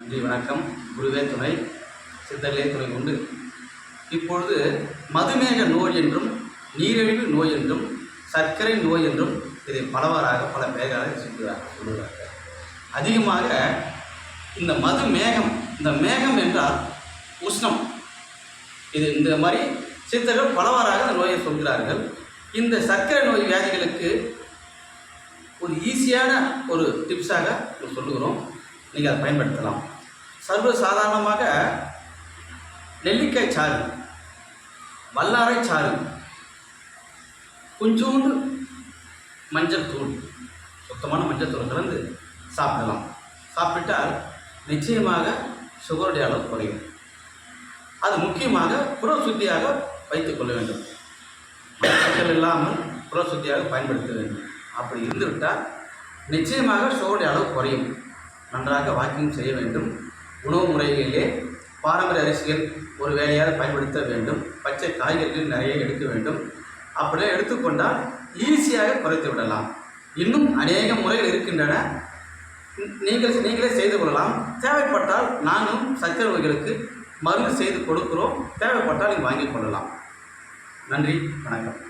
நன்றி வணக்கம். குருவே துணை. சித்தர்களே துணை கொண்டு. இப்பொழுது மதுமேக நோய் என்றும் நீரிழிவு நோய் என்றும் சர்க்கரை நோய் என்றும் இதை பலவாறாக பல பெயராக சொல்கிறார்கள் அதிகமாக இந்த மது மேகம் இந்த மேகம் என்றால் உஷ்ணம். இது இந்த மாதிரி சித்தர்கள் பலவாறாக இந்த நோயை சொல்கிறார்கள். இந்த சர்க்கரை நோய் வியாதிகளுக்கு ஒரு ஈஸியான ஒரு டிப்ஸாக சொல்லுகிறோம். நீங்கள் அதை பயன்படுத்தலாம். சர்வ சாதாரணமாக நெல்லிக்காய் சாறு வல்லாரை சாறு கொஞ்சோண்டு மஞ்சள் தூள் சுத்தமான மஞ்சள் தூள் கலந்து சாப்பிடலாம். சாப்பிட்டால் நிச்சயமாக சுகருடைய அளவு குறையும். அது முக்கியமாக புற சுத்தியாக வைத்துக் கொள்ள வேண்டும். இல்லாமல் புற சுத்தியாக பயன்படுத்த வேண்டும். அப்படி இருந்துவிட்டால் நிச்சயமாக சுகருடைய அளவு குறையும். நன்றாக வாக்கிங் செய்ய வேண்டும். உணவு முறைகளிலே பாரம்பரிய அரிசிகள் ஒரு வேலையாக பயன்படுத்த வேண்டும். பச்சை காய்கறிகள் நிறைய எடுக்க வேண்டும். அப்படியே எடுத்துக்கொண்டால் ஈஸியாக குறைத்து விடலாம். இன்னும் அநேக முறைகள் இருக்கின்றன. நீங்கள் நீங்களே செய்து கொள்ளலாம். தேவைப்பட்டால் நானும் சர்க்கரை மருந்து செய்து கொடுக்கிறோம். தேவைப்பட்டால் நீங்கள் வாங்கிக் கொள்ளலாம். நன்றி வணக்கம்.